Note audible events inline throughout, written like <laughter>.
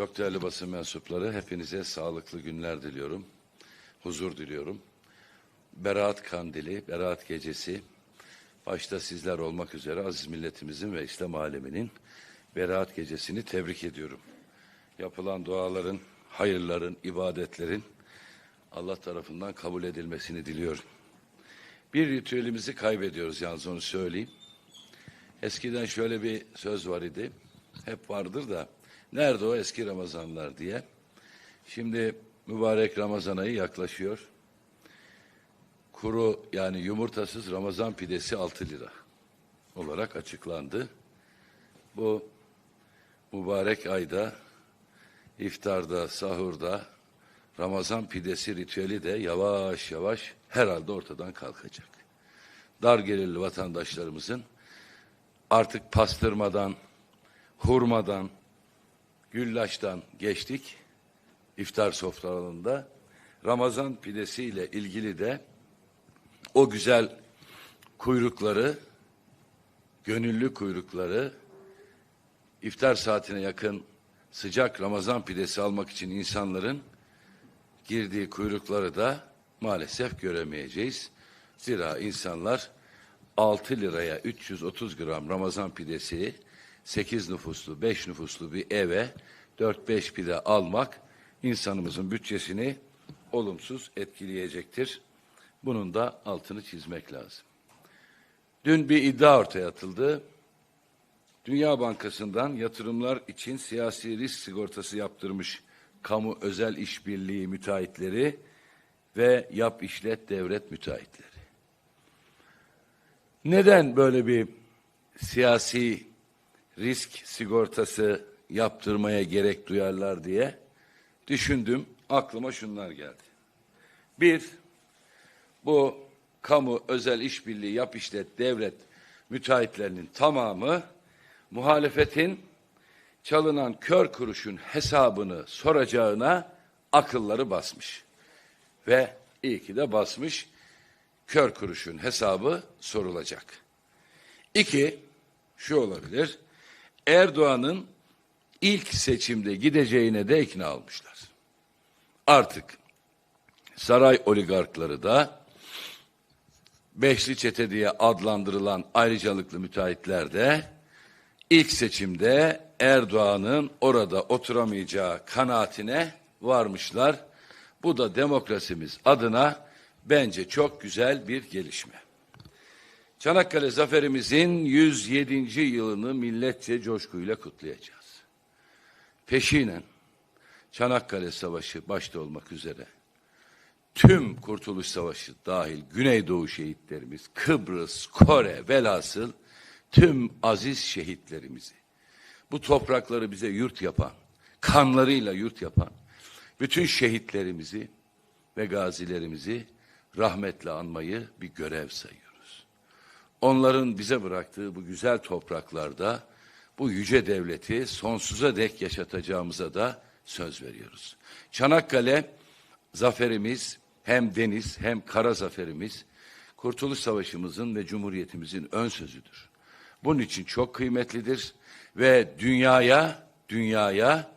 Çok değerli basın mensupları, hepinize sağlıklı günler diliyorum. Huzur diliyorum. Berat Kandili, Berat Gecesi, başta sizler olmak üzere aziz milletimizin ve İslam aleminin Berat Gecesi'ni tebrik ediyorum. Yapılan duaların, hayırların, ibadetlerin Allah tarafından kabul edilmesini diliyorum. Bir ritüelimizi kaybediyoruz yalnız onu söyleyeyim. Eskiden şöyle bir söz var idi. Hep vardır da nerede o eski Ramazanlar diye. Şimdi mübarek Ramazan ayı yaklaşıyor. Kuru yani yumurtasız Ramazan pidesi 6 lira olarak açıklandı. Bu mübarek ayda iftarda, sahurda Ramazan pidesi ritüeli de yavaş yavaş herhalde ortadan kalkacak. Dar gelirli vatandaşlarımızın artık pastırmadan, hurmadan, güllaçtan geçtik. İftar sofralarında Ramazan pidesi ile ilgili de o güzel kuyrukları, gönüllü kuyrukları iftar saatine yakın sıcak Ramazan pidesi almak için insanların girdiği kuyrukları da maalesef göremeyeceğiz. Zira insanlar 6 liraya 330 gram Ramazan pidesi 8 nüfuslu, 5 nüfuslu bir eve 4-5 pide almak insanımızın bütçesini olumsuz etkileyecektir. Bunun da altını çizmek lazım. Dün bir iddia ortaya atıldı. Dünya Bankası'ndan yatırımlar için siyasi risk sigortası yaptırmış kamu özel işbirliği müteahhitleri ve yap işlet devlet müteahhitleri. Neden böyle bir siyasi risk sigortası yaptırmaya gerek duyarlar diye düşündüm. Aklıma şunlar geldi. Bir, bu kamu özel işbirliği yap işlet devlet müteahhitlerinin tamamı muhalefetin çalınan kör kuruşun hesabını soracağına akılları basmış. Ve iyi ki de basmış. Kör kuruşun hesabı sorulacak. İki, şu olabilir. Erdoğan'ın ilk seçimde gideceğine de ikna olmuşlar. Artık saray oligarkları da beşli çete diye adlandırılan ayrıcalıklı müteahhitler de ilk seçimde Erdoğan'ın orada oturamayacağı kanaatine varmışlar. Bu da demokrasimiz adına bence çok güzel bir gelişme. Çanakkale zaferimizin 107. yılını milletçe coşkuyla kutlayacağız. Peşinen Çanakkale Savaşı başta olmak üzere tüm Kurtuluş Savaşı dahil Güneydoğu şehitlerimiz, Kıbrıs, Kore velhasıl tüm aziz şehitlerimizi, bu toprakları bize yurt yapan, kanlarıyla yurt yapan, bütün şehitlerimizi ve gazilerimizi rahmetle anmayı bir görev sayıyoruz. Onların bize bıraktığı bu güzel topraklarda bu yüce devleti sonsuza dek yaşatacağımıza da söz veriyoruz. Çanakkale zaferimiz hem deniz hem kara zaferimiz Kurtuluş Savaşımızın ve Cumhuriyetimizin ön sözüdür. Bunun için çok kıymetlidir ve dünyaya dünyaya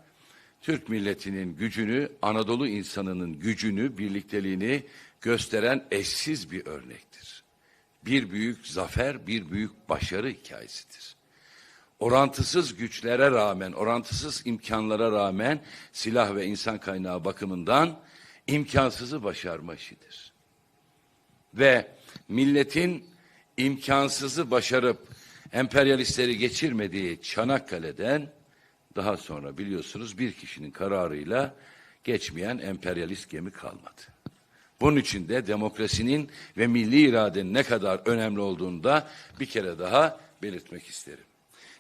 Türk milletinin gücünü, Anadolu insanının gücünü, birlikteliğini gösteren eşsiz bir örnektir. Bir büyük zafer, bir büyük başarı hikayesidir. Orantısız güçlere rağmen, orantısız imkanlara rağmen silah ve insan kaynağı bakımından imkansızı başarma işidir. Ve milletin imkansızı başarıp emperyalistleri geçirmediği Çanakkale'den daha sonra biliyorsunuz bir kişinin kararıyla geçmeyen emperyalist gemi kalmadı. Bunun için de demokrasinin ve milli iradenin ne kadar önemli olduğunu da bir kere daha belirtmek isterim.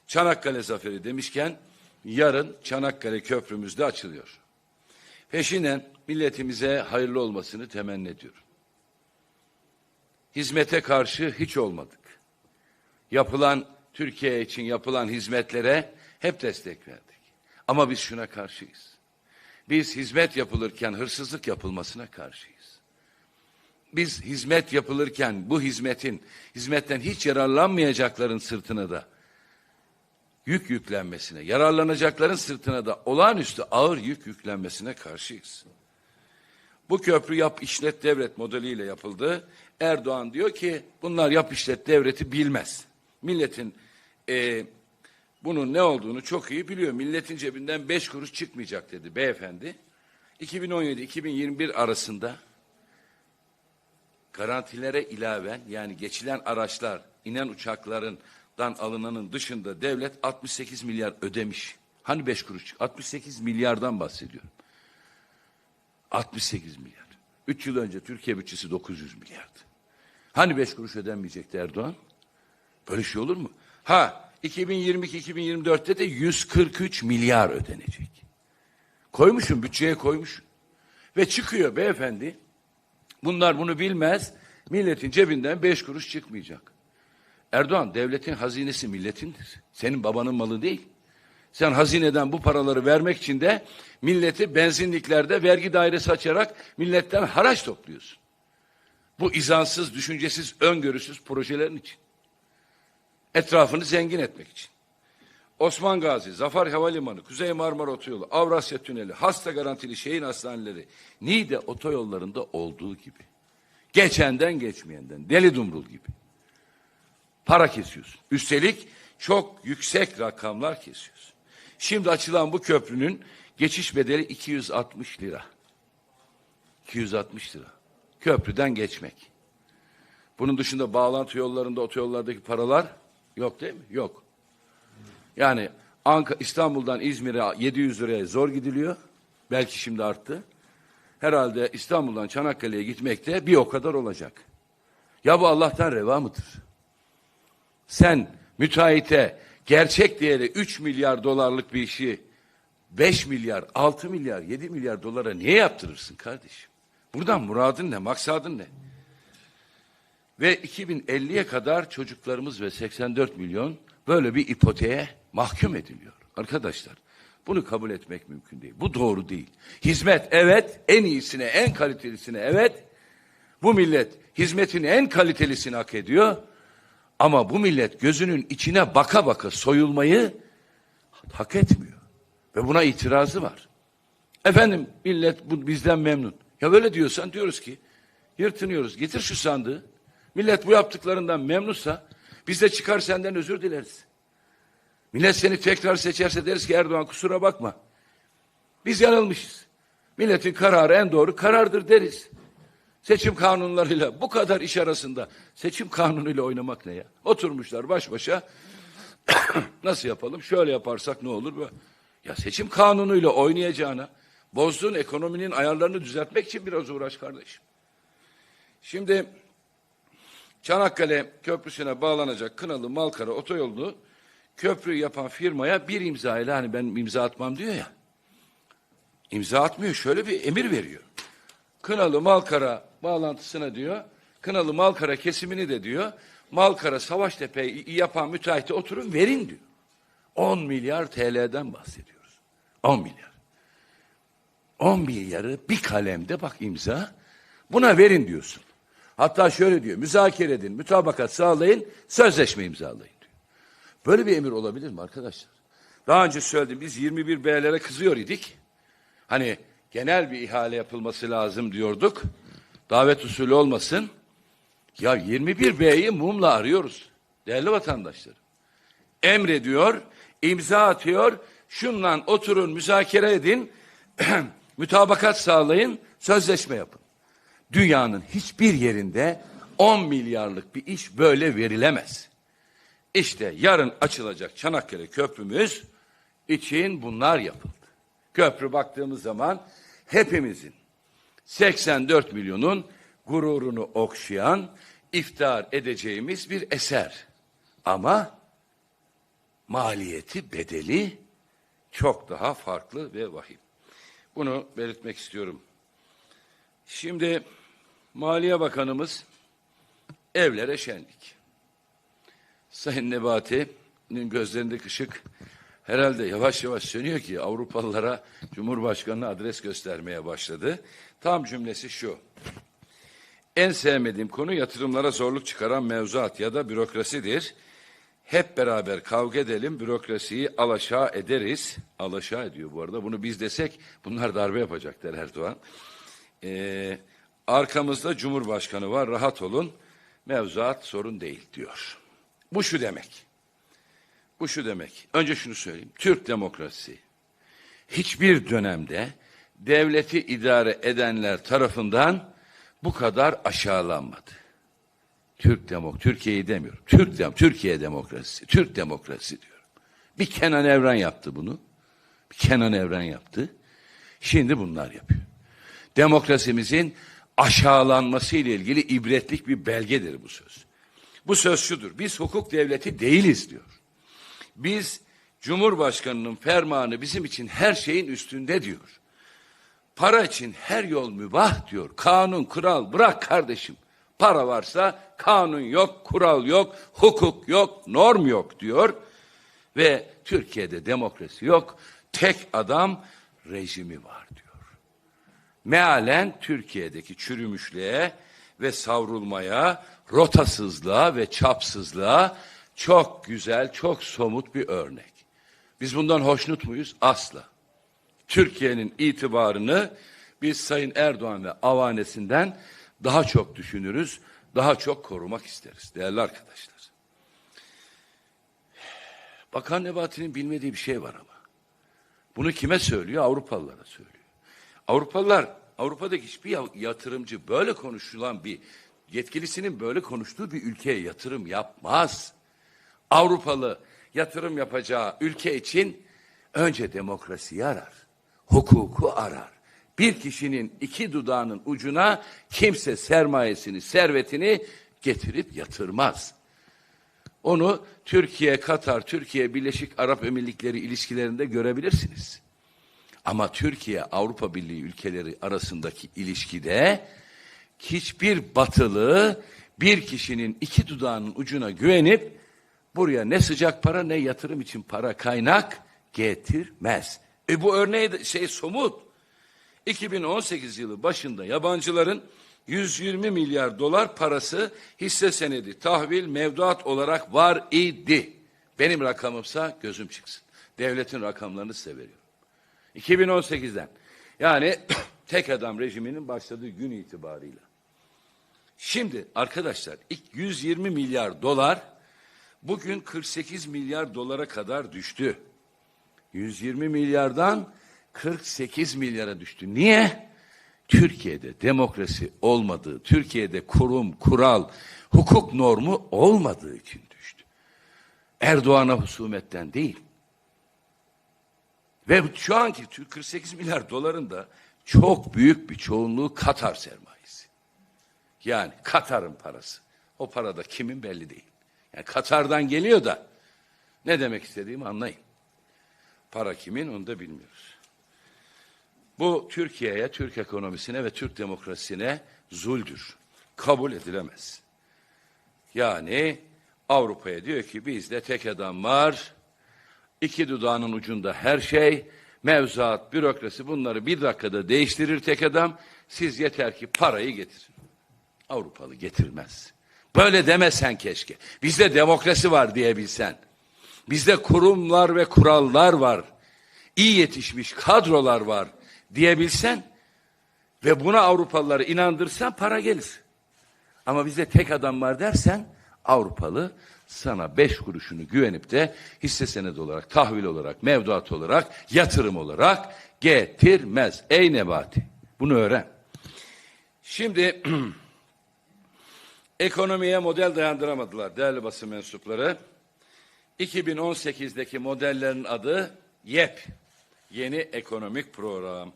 Çanakkale Zaferi demişken yarın Çanakkale Köprümüz de açılıyor. Peşinen milletimize hayırlı olmasını temenni ediyorum. Hizmete karşı hiç olmadık. Yapılan Türkiye için yapılan hizmetlere hep destek verdik. Ama biz şuna karşıyız. Biz hizmet yapılırken hırsızlık yapılmasına karşıyız. Biz hizmet yapılırken bu hizmetin, hizmetten hiç yararlanmayacakların sırtına da yük yüklenmesine, yararlanacakların sırtına da olağanüstü ağır yük yüklenmesine karşıyız. Bu köprü yap işlet devret modeliyle yapıldı. Erdoğan diyor ki bunlar yap işlet devleti bilmez. Milletin e, bunun ne olduğunu çok iyi biliyor. Milletin cebinden beş kuruş çıkmayacak dedi beyefendi. 2017-2021 arasında garantilere ilaven yani geçilen araçlar, inen uçaklarından alınanın dışında devlet 68 milyar ödemiş. Hani 5 kuruş? 68 milyardan bahsediyorum. 68 milyar. 3 yıl önce Türkiye bütçesi 900 milyardı. Hani 5 kuruş ödenmeyecekti Erdoğan? Böyle şey olur mu? Ha 2022-2024'te de 143 milyar ödenecek. Koymuşum bütçeye koymuş. Ve çıkıyor beyefendi. Bunlar bunu bilmez. Milletin cebinden beş kuruş çıkmayacak. Erdoğan devletin hazinesi milletindir. Senin babanın malı değil. Sen hazineden bu paraları vermek için de milleti benzinliklerde vergi dairesi açarak milletten haraç topluyorsun. Bu izansız, düşüncesiz, öngörüsüz projelerin için. Etrafını zengin etmek için. Osman Gazi, Zafer Havalimanı, Kuzey Marmara Otoyolu, Avrasya Tüneli, hasta garantili şehir hastaneleri, Niğde otoyollarında olduğu gibi. Geçenden geçmeyenden, deli dumrul gibi. Para kesiyorsun. Üstelik çok yüksek rakamlar kesiyorsun. Şimdi açılan bu köprünün geçiş bedeli 260 lira. 260 lira. Köprüden geçmek. Bunun dışında bağlantı yollarında, otoyollardaki paralar yok değil mi? Yok. Yani Anka, İstanbul'dan İzmir'e 700 liraya zor gidiliyor. Belki şimdi arttı. Herhalde İstanbul'dan Çanakkale'ye gitmek de bir o kadar olacak. Ya bu Allah'tan reva mıdır? Sen müteahhite gerçek değeri 3 milyar dolarlık bir işi 5 milyar, 6 milyar, 7 milyar dolara niye yaptırırsın kardeşim? Buradan muradın ne, maksadın ne? Ve 2050'ye kadar çocuklarımız ve 84 milyon böyle bir ipoteğe mahkum ediliyor. Arkadaşlar bunu kabul etmek mümkün değil. Bu doğru değil. Hizmet evet, en iyisine, en kalitelisine evet. Bu millet hizmetin en kalitelisini hak ediyor. Ama bu millet gözünün içine baka baka soyulmayı hak etmiyor. Ve buna itirazı var. Efendim millet bu bizden memnun. Ya böyle diyorsan diyoruz ki yırtınıyoruz. Getir şu sandığı. Millet bu yaptıklarından memnunsa biz de çıkar senden özür dileriz. Millet seni tekrar seçerse deriz ki Erdoğan kusura bakma. Biz yanılmışız. Milletin kararı en doğru karardır deriz. Seçim kanunlarıyla bu kadar iş arasında seçim kanunuyla oynamak ne ya? Oturmuşlar baş başa <coughs> nasıl yapalım? Şöyle yaparsak ne olur? Böyle. Ya seçim kanunuyla oynayacağına bozduğun ekonominin ayarlarını düzeltmek için biraz uğraş kardeşim. Şimdi Çanakkale Köprüsü'ne bağlanacak Kınalı Malkara otoyolunu köprü yapan firmaya bir imza ile hani ben imza atmam diyor ya. İmza atmıyor şöyle bir emir veriyor. Kınalı Malkara bağlantısına diyor. Kınalı Malkara kesimini de diyor. Malkara Savaştepe'yi yapan müteahhite oturun verin diyor. 10 milyar TL'den bahsediyoruz. 10 milyar. 10 milyarı bir kalemde bak imza. Buna verin diyorsun. Hatta şöyle diyor. Müzakere edin, mütabakat sağlayın, sözleşme imzalayın. Böyle bir emir olabilir mi arkadaşlar? Daha önce söyledim biz 21 B'lere kızıyor idik. Hani genel bir ihale yapılması lazım diyorduk. Davet usulü olmasın. Ya 21 B'yi mumla arıyoruz. Değerli vatandaşlarım. Emrediyor, imza atıyor. Şundan oturun, müzakere edin, <clears throat> mütabakat sağlayın, sözleşme yapın. Dünyanın hiçbir yerinde 10 milyarlık bir iş böyle verilemez. İşte yarın açılacak Çanakkale Köprümüz için bunlar yapıldı. Köprü baktığımız zaman hepimizin 84 milyonun gururunu okşayan, iftihar edeceğimiz bir eser. Ama maliyeti, bedeli çok daha farklı ve vahim. Bunu belirtmek istiyorum. Şimdi Maliye Bakanımız evlere şenlik. Sayın Nebati'nin gözlerindeki ışık herhalde yavaş yavaş sönüyor ki Avrupalılara Cumhurbaşkanı'na adres göstermeye başladı. Tam cümlesi şu. En sevmediğim konu yatırımlara zorluk çıkaran mevzuat ya da bürokrasidir. Hep beraber kavga edelim, bürokrasiyi alaşağı ederiz. Alaşağı ediyor bu arada. Bunu biz desek bunlar darbe yapacak der Erdoğan. Ee, arkamızda Cumhurbaşkanı var, rahat olun. Mevzuat sorun değil diyor. Bu şu demek. Bu şu demek. Önce şunu söyleyeyim. Türk demokrasisi hiçbir dönemde devleti idare edenler tarafından bu kadar aşağılanmadı. Türk demok Türkiye'yi demiyorum. Türk dem Türkiye demokrasisi, Türk demokrasisi diyorum. Bir Kenan Evren yaptı bunu. Bir Kenan Evren yaptı. Şimdi bunlar yapıyor. Demokrasimizin aşağılanması ile ilgili ibretlik bir belgedir bu söz. Bu söz şudur. Biz hukuk devleti değiliz diyor. Biz Cumhurbaşkanının fermanı bizim için her şeyin üstünde diyor. Para için her yol mübah diyor. Kanun, kural bırak kardeşim. Para varsa kanun yok, kural yok, hukuk yok, norm yok diyor. Ve Türkiye'de demokrasi yok. Tek adam rejimi var diyor. Mealen Türkiye'deki çürümüşlüğe ve savrulmaya, rotasızlığa ve çapsızlığa çok güzel, çok somut bir örnek. Biz bundan hoşnut muyuz? Asla. Türkiye'nin itibarını biz Sayın Erdoğan ve avanesinden daha çok düşünürüz, daha çok korumak isteriz değerli arkadaşlar. Bakan Nebati'nin bilmediği bir şey var ama. Bunu kime söylüyor? Avrupalılara söylüyor. Avrupalılar, Avrupa'daki hiçbir yatırımcı böyle konuşulan bir yetkilisinin böyle konuştuğu bir ülkeye yatırım yapmaz. Avrupalı yatırım yapacağı ülke için önce demokrasiyi arar, hukuku arar. Bir kişinin iki dudağının ucuna kimse sermayesini, servetini getirip yatırmaz. Onu Türkiye, Katar, Türkiye, Birleşik Arap Emirlikleri ilişkilerinde görebilirsiniz. Ama Türkiye, Avrupa Birliği ülkeleri arasındaki ilişkide hiçbir batılı bir kişinin iki dudağının ucuna güvenip buraya ne sıcak para ne yatırım için para kaynak getirmez. E bu örneği de şey somut. 2018 yılı başında yabancıların 120 milyar dolar parası hisse senedi, tahvil, mevduat olarak var idi. Benim rakamımsa gözüm çıksın. Devletin rakamlarını size veriyorum. 2018'den. Yani <clears throat> tek adam rejiminin başladığı gün itibarıyla. Şimdi arkadaşlar ilk 120 milyar dolar bugün 48 milyar dolara kadar düştü. 120 milyardan 48 milyara düştü. Niye? Türkiye'de demokrasi olmadığı, Türkiye'de kurum, kural, hukuk normu olmadığı için düştü. Erdoğan'a husumetten değil. Ve şu anki 48 milyar doların da çok büyük bir çoğunluğu Katar sermayesi. Yani Katar'ın parası. O para da kimin belli değil. Yani Katar'dan geliyor da ne demek istediğimi anlayın. Para kimin onu da bilmiyoruz. Bu Türkiye'ye, Türk ekonomisine ve Türk demokrasisine zuldür. Kabul edilemez. Yani Avrupa'ya diyor ki bizde tek adam var, iki dudağının ucunda her şey, mevzuat, bürokrasi bunları bir dakikada değiştirir tek adam. Siz yeter ki parayı getirin. Avrupalı getirmez. Böyle demesen keşke. Bizde demokrasi var diyebilsen. Bizde kurumlar ve kurallar var. İyi yetişmiş kadrolar var diyebilsen ve buna Avrupalıları inandırsan para gelir. Ama bizde tek adam var dersen Avrupalı sana beş kuruşunu güvenip de hisse senedi olarak, tahvil olarak, mevduat olarak, yatırım olarak getirmez. Ey Nebati bunu öğren. Şimdi <clears throat> ekonomiye model dayandıramadılar değerli basın mensupları. 2018'deki modellerin adı YEP. Yeni Ekonomik Program.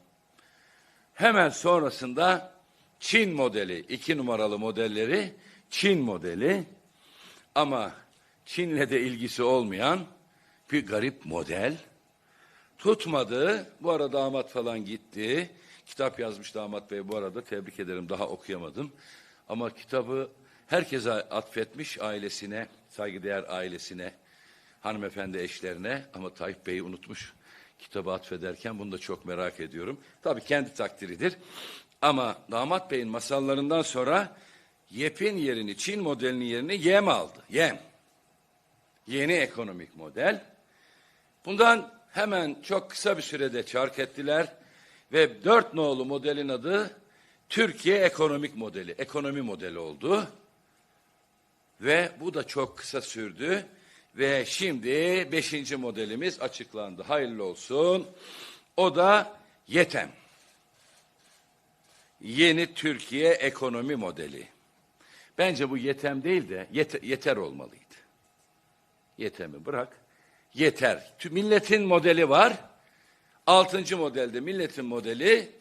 Hemen sonrasında Çin modeli, iki numaralı modelleri Çin modeli ama Çin'le de ilgisi olmayan bir garip model. Tutmadı. Bu arada damat falan gitti. Kitap yazmış damat bey bu arada. Tebrik ederim. Daha okuyamadım. Ama kitabı herkese atfetmiş ailesine, saygıdeğer ailesine, hanımefendi eşlerine ama Tayyip Bey'i unutmuş kitabı atfederken bunu da çok merak ediyorum. Tabii kendi takdiridir. Ama damat beyin masallarından sonra YEP'in yerini, Çin modelinin yerini YEM aldı. YEM. Yeni ekonomik model. Bundan hemen çok kısa bir sürede çark ettiler ve dört nolu modelin adı Türkiye ekonomik modeli, ekonomi modeli oldu. Ve bu da çok kısa sürdü. Ve şimdi beşinci modelimiz açıklandı. Hayırlı olsun. O da YETEM. Yeni Türkiye ekonomi modeli. Bence bu YETEM değil de yete- yeter olmalıydı. YETEM'i bırak. Yeter. Tü- Milletin modeli var. Altıncı modelde milletin modeli.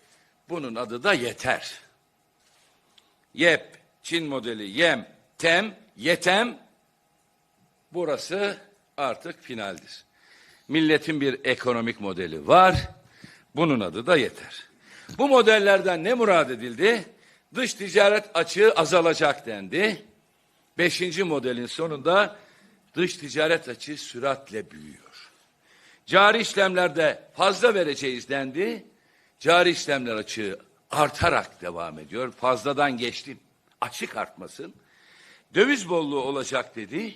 Bunun adı da yeter. YEP, Çin modeli YEM, TEM, YETEM. Burası artık finaldir. Milletin bir ekonomik modeli var. Bunun adı da yeter. Bu modellerden ne murad edildi? Dış ticaret açığı azalacak dendi. Beşinci modelin sonunda dış ticaret açığı süratle büyüyor. Cari işlemlerde fazla vereceğiz dendi. Cari işlemler açığı artarak devam ediyor. Fazladan geçtim. Açık artmasın. Döviz bolluğu olacak dedi.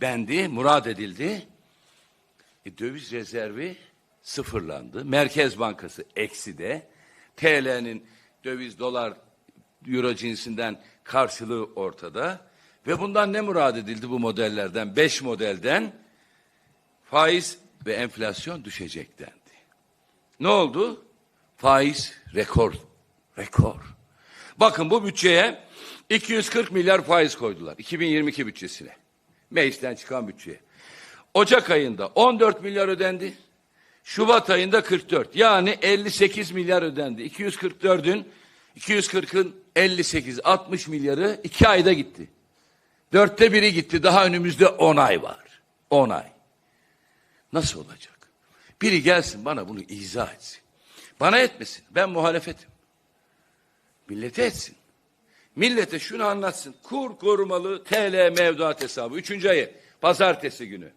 Bendi, murad edildi. E, döviz rezervi sıfırlandı. Merkez Bankası ekside. TL'nin döviz, dolar, euro cinsinden karşılığı ortada. Ve bundan ne murad edildi bu modellerden? Beş modelden faiz ve enflasyon düşecek dendi. Ne oldu? Faiz rekor. Rekor. Bakın bu bütçeye 240 milyar faiz koydular. 2022 bütçesine. Meclisten çıkan bütçeye. Ocak ayında 14 milyar ödendi. Şubat ayında 44. Yani 58 milyar ödendi. 244'ün 240'ın 58 60 milyarı 2 ayda gitti. Dörtte biri gitti. Daha önümüzde 10 ay var. 10 ay. Nasıl olacak? Biri gelsin bana bunu izah etsin. Bana etmesin. Ben muhalefetim. Millete etsin. Millete şunu anlatsın. Kur korumalı TL mevduat hesabı. Üçüncü ayı. Pazartesi günü.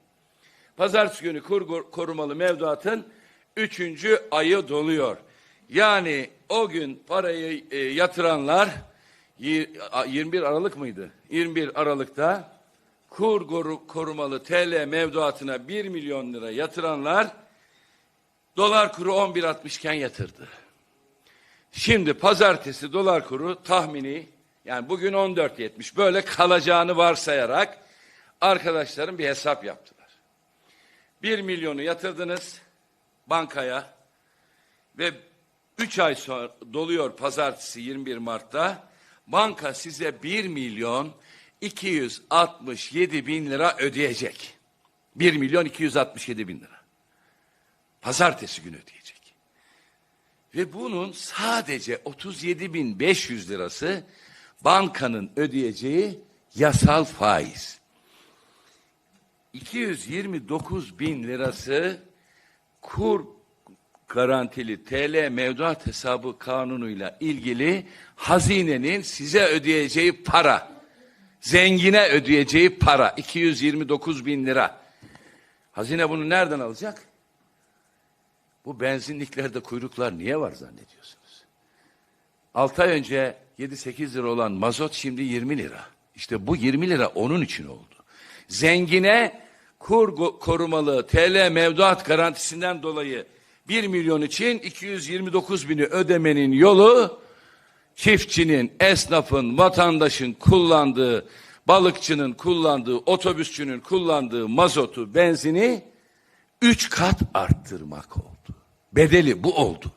Pazartesi günü kur korumalı mevduatın üçüncü ayı doluyor. Yani o gün parayı e, yatıranlar yi- a- 21 Aralık mıydı? 21 Aralık'ta kur korumalı TL mevduatına 1 milyon lira yatıranlar dolar kuru 11.60 iken yatırdı. Şimdi pazartesi dolar kuru tahmini yani bugün 14.70 böyle kalacağını varsayarak arkadaşlarım bir hesap yaptılar. 1 milyonu yatırdınız bankaya ve 3 ay sonra doluyor pazartesi 21 Mart'ta banka size 1 milyon 267 bin lira ödeyecek. 1 milyon 267 bin lira. Pazartesi günü ödeyecek. Ve bunun sadece 37.500 lirası bankanın ödeyeceği yasal faiz. 229 bin lirası kur garantili TL mevduat hesabı kanunuyla ilgili hazinenin size ödeyeceği para. Zengine ödeyeceği para 229 bin lira. Hazine bunu nereden alacak? Bu benzinliklerde kuyruklar niye var zannediyorsunuz? 6 ay önce 7-8 lira olan mazot şimdi 20 lira. İşte bu 20 lira onun için oldu. Zengine kur korumalı TL mevduat garantisinden dolayı 1 milyon için 229 bini ödemenin yolu çiftçinin, esnafın, vatandaşın kullandığı, balıkçının kullandığı, otobüsçünün kullandığı mazotu, benzini üç kat arttırmak oldu. Bedeli bu oldu.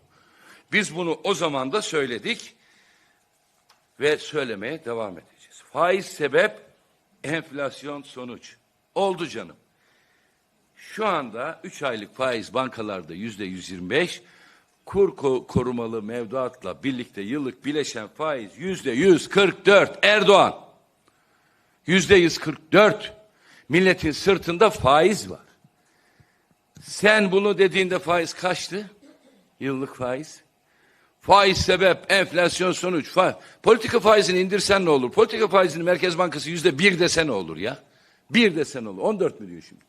Biz bunu o zaman da söyledik ve söylemeye devam edeceğiz. Faiz sebep, enflasyon sonuç. Oldu canım. Şu anda 3 aylık faiz bankalarda yüzde 125, kur ko- korumalı mevduatla birlikte yıllık bileşen faiz yüzde 144. Erdoğan yüzde 144. Milletin sırtında faiz var. Sen bunu dediğinde faiz kaçtı? Yıllık faiz. Faiz sebep, enflasyon sonuç. Fa Politika faizini indirsen ne olur? Politika faizini Merkez Bankası yüzde bir dese ne olur ya? Bir dese ne olur? 14 mi diyor şimdi?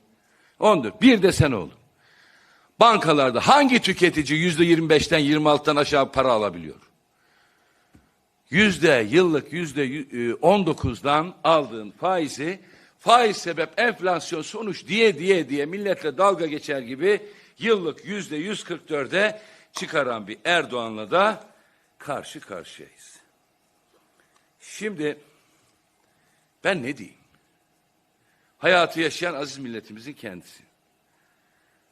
14. Bir dese ne olur? Bankalarda hangi tüketici yüzde 25'ten 26'tan aşağı para alabiliyor? Yüzde yıllık yüzde y- e, 19'dan aldığın faizi faiz sebep enflasyon sonuç diye diye diye milletle dalga geçer gibi yıllık yüzde 144'e çıkaran bir Erdoğan'la da karşı karşıyayız. Şimdi ben ne diyeyim? Hayatı yaşayan aziz milletimizin kendisi.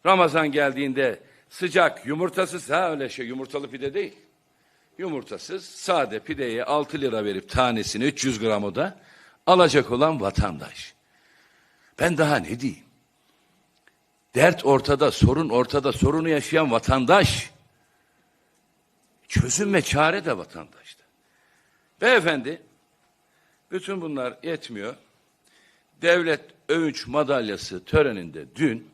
Ramazan geldiğinde sıcak yumurtasız ha öyle şey yumurtalı pide değil. Yumurtasız sade pideye 6 lira verip tanesini 300 gram o da alacak olan vatandaş. Ben daha ne diyeyim? Dert ortada, sorun ortada, sorunu yaşayan vatandaş. Çözüm ve çare de vatandaşta. Beyefendi, bütün bunlar yetmiyor. Devlet övünç madalyası töreninde dün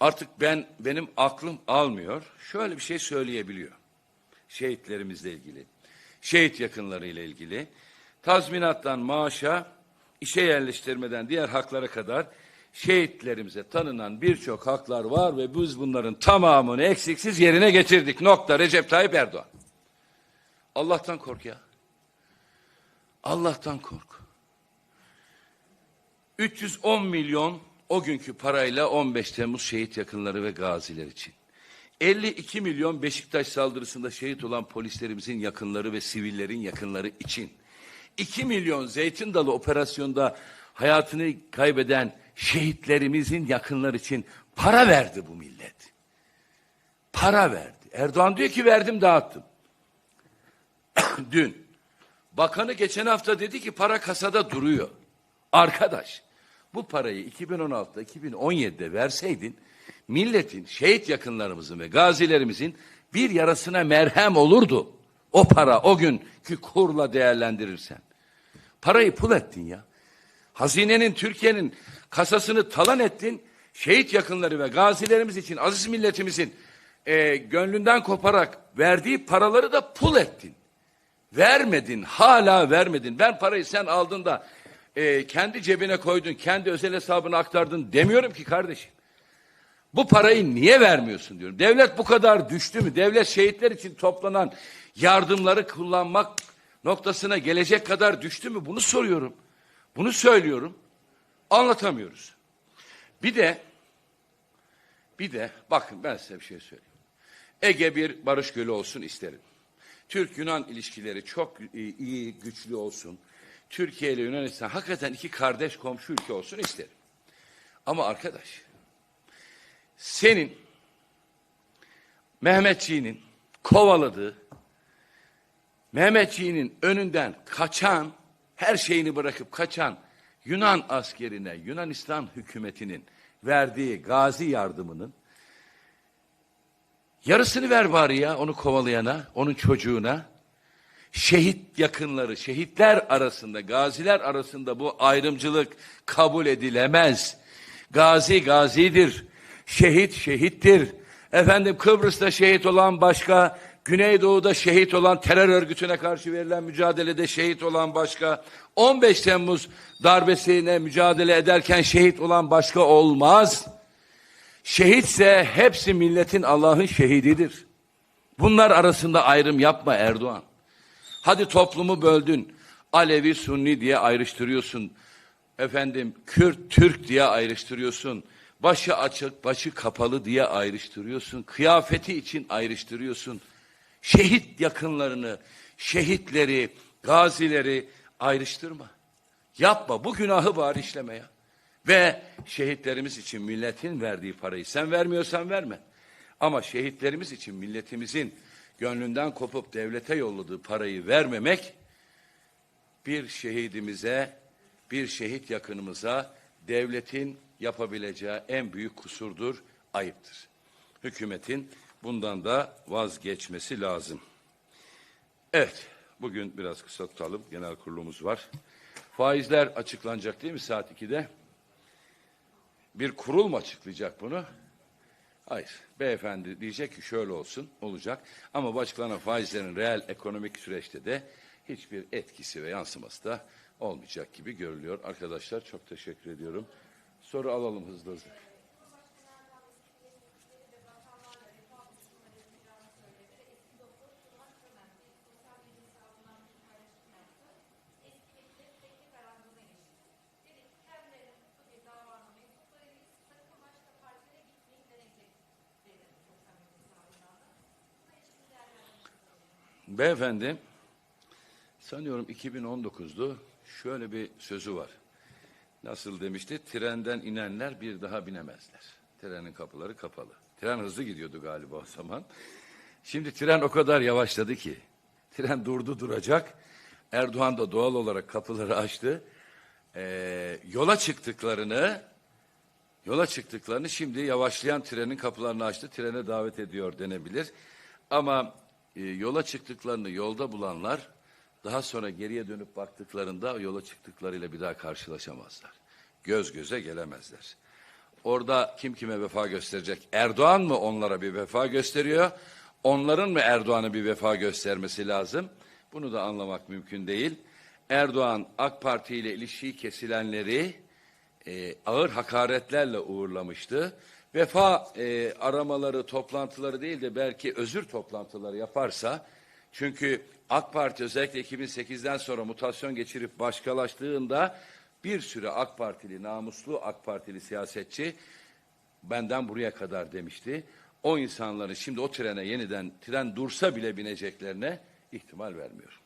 artık ben benim aklım almıyor. Şöyle bir şey söyleyebiliyor. Şehitlerimizle ilgili, şehit yakınlarıyla ilgili, tazminattan maaşa, işe yerleştirmeden diğer haklara kadar şehitlerimize tanınan birçok haklar var ve biz bunların tamamını eksiksiz yerine getirdik. Nokta Recep Tayyip Erdoğan. Allah'tan kork ya. Allah'tan kork. 310 milyon o günkü parayla 15 Temmuz şehit yakınları ve gaziler için. 52 milyon Beşiktaş saldırısında şehit olan polislerimizin yakınları ve sivillerin yakınları için. 2 milyon Zeytin Dalı operasyonda hayatını kaybeden şehitlerimizin yakınları için para verdi bu millet. Para verdi. Erdoğan diyor ki verdim dağıttım. <coughs> Dün bakanı geçen hafta dedi ki para kasada duruyor. Arkadaş bu parayı 2016'da 2017'de verseydin milletin, şehit yakınlarımızın ve gazilerimizin bir yarasına merhem olurdu. O para o günkü kurla değerlendirirsen. Parayı pul ettin ya. Hazinenin, Türkiye'nin kasasını talan ettin. Şehit yakınları ve gazilerimiz için, aziz milletimizin e, gönlünden koparak verdiği paraları da pul ettin. Vermedin, hala vermedin. Ben parayı sen aldın da e, kendi cebine koydun, kendi özel hesabına aktardın demiyorum ki kardeşim. Bu parayı niye vermiyorsun diyorum. Devlet bu kadar düştü mü? Devlet şehitler için toplanan yardımları kullanmak noktasına gelecek kadar düştü mü? Bunu soruyorum. Bunu söylüyorum. Anlatamıyoruz. Bir de bir de bakın ben size bir şey söyleyeyim. Ege bir barış gölü olsun isterim. Türk-Yunan ilişkileri çok iyi, güçlü olsun. Türkiye ile Yunanistan hakikaten iki kardeş komşu ülke olsun isterim. Ama arkadaş, senin Mehmetçiğinin kovaladığı, Mehmetçiğinin önünden kaçan, her şeyini bırakıp kaçan Yunan askerine, Yunanistan hükümetinin verdiği gazi yardımının yarısını ver bari ya onu kovalayana, onun çocuğuna. Şehit yakınları, şehitler arasında, gaziler arasında bu ayrımcılık kabul edilemez. Gazi gazidir, şehit şehittir. Efendim Kıbrıs'ta şehit olan başka, Güneydoğu'da şehit olan terör örgütüne karşı verilen mücadelede şehit olan başka, 15 Temmuz darbesine mücadele ederken şehit olan başka olmaz. Şehitse hepsi milletin Allah'ın şehididir. Bunlar arasında ayrım yapma Erdoğan. Hadi toplumu böldün. Alevi, Sunni diye ayrıştırıyorsun. Efendim Kürt, Türk diye ayrıştırıyorsun. Başı açık, başı kapalı diye ayrıştırıyorsun. Kıyafeti için ayrıştırıyorsun. Şehit yakınlarını, şehitleri, gazileri ayrıştırma. Yapma bu günahı bari işleme. Ve şehitlerimiz için milletin verdiği parayı sen vermiyorsan verme. Ama şehitlerimiz için milletimizin gönlünden kopup devlete yolladığı parayı vermemek bir şehidimize, bir şehit yakınımıza devletin yapabileceği en büyük kusurdur, ayıptır. Hükümetin bundan da vazgeçmesi lazım. Evet, bugün biraz kısa tutalım. Genel kurulumuz var. Faizler açıklanacak değil mi saat 2'de? Bir kurul mu açıklayacak bunu? Hayır. Beyefendi diyecek ki şöyle olsun, olacak. Ama bu açıklanan faizlerin reel ekonomik süreçte de hiçbir etkisi ve yansıması da olmayacak gibi görülüyor. Arkadaşlar çok teşekkür ediyorum. Soru alalım hızlı hızlı. Beyefendi, sanıyorum 2019'du, şöyle bir sözü var. Nasıl demişti? Trenden inenler bir daha binemezler. Trenin kapıları kapalı. Tren hızlı gidiyordu galiba o zaman. Şimdi tren o kadar yavaşladı ki. Tren durdu duracak. Erdoğan da doğal olarak kapıları açtı. Ee, yola çıktıklarını yola çıktıklarını şimdi yavaşlayan trenin kapılarını açtı. Trene davet ediyor denebilir. Ama e, yola çıktıklarını yolda bulanlar daha sonra geriye dönüp baktıklarında yola çıktıklarıyla bir daha karşılaşamazlar. Göz göze gelemezler. Orada kim kime vefa gösterecek? Erdoğan mı onlara bir vefa gösteriyor? Onların mı Erdoğan'a bir vefa göstermesi lazım? Bunu da anlamak mümkün değil. Erdoğan AK Parti ile ilişiği kesilenleri e, ağır hakaretlerle uğurlamıştı. Vefa e, aramaları, toplantıları değil de belki özür toplantıları yaparsa, çünkü AK Parti özellikle 2008'den sonra mutasyon geçirip başkalaştığında bir sürü AK Partili, namuslu AK Partili siyasetçi benden buraya kadar demişti. O insanların şimdi o trene yeniden tren dursa bile bineceklerine ihtimal vermiyorum.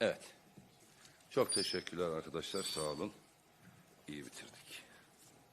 Evet. Çok teşekkürler arkadaşlar. Sağ olun. İyi bitirdik.